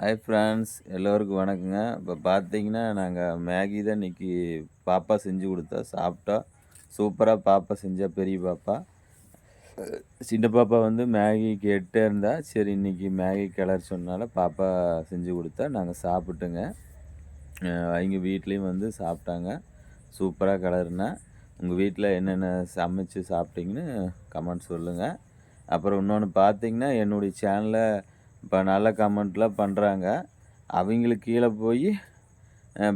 Hi friends எல்லோருக்கும் வணக்கங்க. இப்போ பார்த்தீங்கன்னா நாங்கள் மேகி தான் இன்றைக்கி பாப்பா செஞ்சு கொடுத்தா சாப்பிட்டா. சூப்பராக பாப்பா செஞ்சால் பெரிய பாப்பா. சின்ன பாப்பா வந்து மேகி கேட்டே இருந்தா சரி இன்றைக்கி மேகி கிளறி சொன்னால பாப்பா செஞ்சு கொடுத்தா நாங்கள் சாப்பிட்டுங்க. அவங்க வீட்லேயும் வந்து சாப்பிட்டாங்க. சூப்பராக கிளறுனேன் உங்கள் வீட்டில் என்னென்ன சமைச்சு சாப்பிட்டீங்கன்னு கமெண்ட் சொல்லுங்கள் அப்புறம் இன்னொன்று பார்த்தீங்கன்னா என்னுடைய சேனலை இப்போ நல்ல கமெண்ட்லாம் பண்ணுறாங்க அவங்களுக்கு கீழே போய்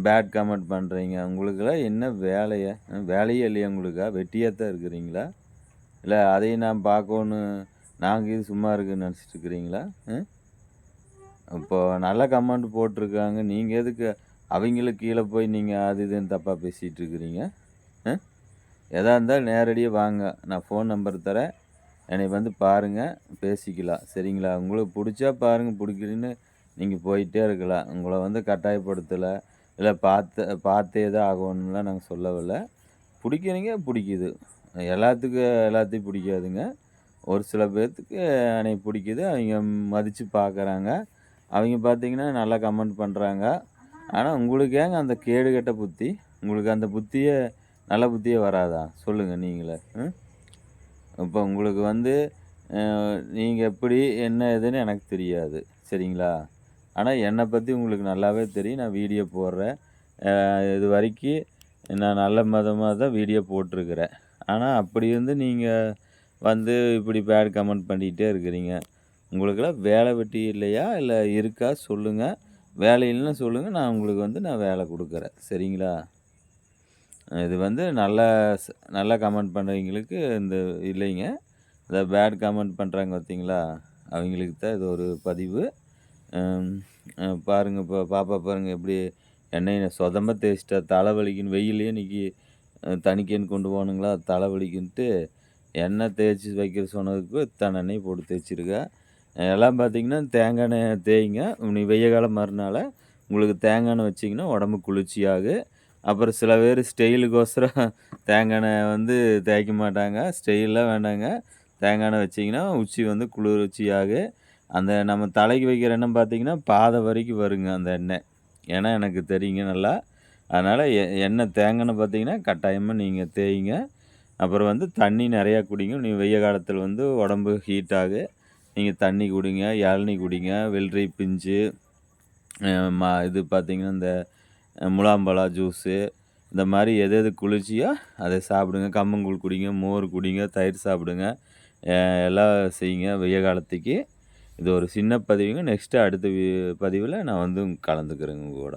பேட் கமெண்ட் பண்ணுறீங்க உங்களுக்கெல்லாம் என்ன வேலையை வேலையே இல்லையா உங்களுக்கா? வெட்டியாக தான் இருக்கிறீங்களா? இல்லை அதையும் நான் பார்க்கணும் நாங்கள் இது சும்மா இருக்குன்னு நினச்சிட்டு இருக்கிறீங்களா? இப்போது நல்ல கமெண்ட் போட்டிருக்காங்க. நீங்கள் எதுக்கு அவங்களுக்கு கீழே போய் நீங்கள் அது இதுன்னு தப்பாக பேசிகிட்டு இருக்கிறீங்க? எதாக இருந்தால் நேரடியாக வாங்க. நான் ஃபோன் நம்பர் தரேன். என்னை வந்து பாருங்கள் பேசிக்கலாம். சரிங்களா? உங்களுக்கு பிடிச்சா பாருங்கள் பிடிக்கலன்னு நீங்கள் போயிட்டே இருக்கலாம். உங்களை வந்து கட்டாயப்படுத்தலை இல்லை பார்த்து பார்த்தே தான் ஆகணும்லாம் நாங்கள் சொல்லவில்லை. பிடிக்கிறீங்க பிடிக்குது. எல்லாத்துக்கும் எல்லாத்தையும் பிடிக்காதுங்க. ஒரு சில பேர்த்துக்கு என்னை பிடிக்குது அவங்க மதித்து பார்க்குறாங்க. அவங்க பார்த்தீங்கன்னா நல்லா கமெண்ட் பண்ணுறாங்க ஆனால் உங்களுக்கு ஏங்க அந்த கேடுகட்ட புத்தி? உங்களுக்கு அந்த புத்தியே நல்ல புத்தியே வராதா? சொல்லுங்கள் நீங்களே. ம்? இப்போ உங்களுக்கு வந்து நீங்கள் எப்படி என்ன ஏதுன்னு எனக்கு தெரியாது. சரிங்களா? ஆனால் என்னை பற்றி உங்களுக்கு நல்லாவே தெரியும். நான் வீடியோ போடுறேன். இது வரைக்கும் நான் நல்ல மதமாக தான் வீடியோ போட்டிருக்கிறேன். ஆனால் அப்படி வந்து நீங்கள் வந்து இப்படி பேட் கமெண்ட் பண்ணிகிட்டே இருக்கிறீங்க. உங்களுக்கெல்லாம் வேலை வெட்டி இல்லையா? இல்லை இருக்கா? சொல்லுங்கள் வேலை இல்லைன்னு சொல்லுங்கள் நான் உங்களுக்கு வந்து நான் வேலை கொடுக்குறேன். சரிங்களா? இது வந்து நல்லா நல்லா கமெண்ட் பண்ணுறவங்களுக்கு இந்த இல்லைங்க. இந்த பேட் கமெண்ட் பண்ணுறாங்க பார்த்தீங்களா அவங்களுக்கு தான் இது ஒரு பதிவு. பாருங்கள் இப்போ பாப்பா பாருங்கள் எப்படி எண்ணெயை சொதமாக தேய்ச்சிட்டா தலைவலிக்குன்னு வெயிலே இன்றைக்கி தணிக்கன்னு கொண்டு போகணுங்களா? தலைவலிக்குன்ட்டு எண்ணெய் தேய்ச்சி வைக்கிற சொன்னதுக்கு இத்தனை எண்ணெய் போட்டு தேய்ச்சிருக்கா. எல்லாம் பார்த்திங்கன்னா தேங்காய் எண்ணெய் தேய்ங்க. நீ வெய்ய காலம் மறுநாள் உங்களுக்கு தேங்காய் எண்ணெய் வச்சிங்கன்னா உடம்பு குளிர்ச்சியாகும் அப்புறம் சில பேர் ஸ்டைலுக்கோசரம் தேங்காய் எண்ணெய் வந்து தேய்க்க மாட்டாங்க. ஸ்டைலாக வேண்டாங்க. தேங்காய் எண்ணெய் வச்சிங்கன்னா உச்சி வந்து குளிர்ச்சியாகும் அந்த நம்ம தலைக்கு வைக்கிற எண்ணெய் பார்த்திங்கன்னா பாதை வரைக்கும் வருங்க அந்த எண்ணெய். ஏன்னா எனக்கு தெரியுங்க நல்லா. அதனால் எ எண்ணெய் தேங்காய் பார்த்தீங்கன்னா பார்த்திங்கன்னா கட்டாயமாக நீங்கள் தேய்ங்க. அப்புறம் வந்து தண்ணி நிறையா குடிங்க. நீங்கள் வெய்ய காலத்தில் வந்து உடம்பு ஹீட் நீங்கள் தண்ணி குடிங்க இளநி குடிங்க வெள்ளரி பிஞ்சு மா இது பார்த்திங்கன்னா இந்த முலாம்பழம் ஜூஸு இந்த மாதிரி எது எது குளிர்ச்சியோ அதை சாப்பிடுங்க. கம்மங்கூழ் குடிங்க மோர் குடிங்க தயிர் சாப்பிடுங்க. எல்லாம் செய்யுங்க. வெய்ய காலத்துக்கு இது ஒரு சின்ன பதிவுங்க. நெக்ஸ்ட்டு அடுத்த பதிவில் நான் வந்து கலந்துக்கிறேங்க உங்கள் கூட.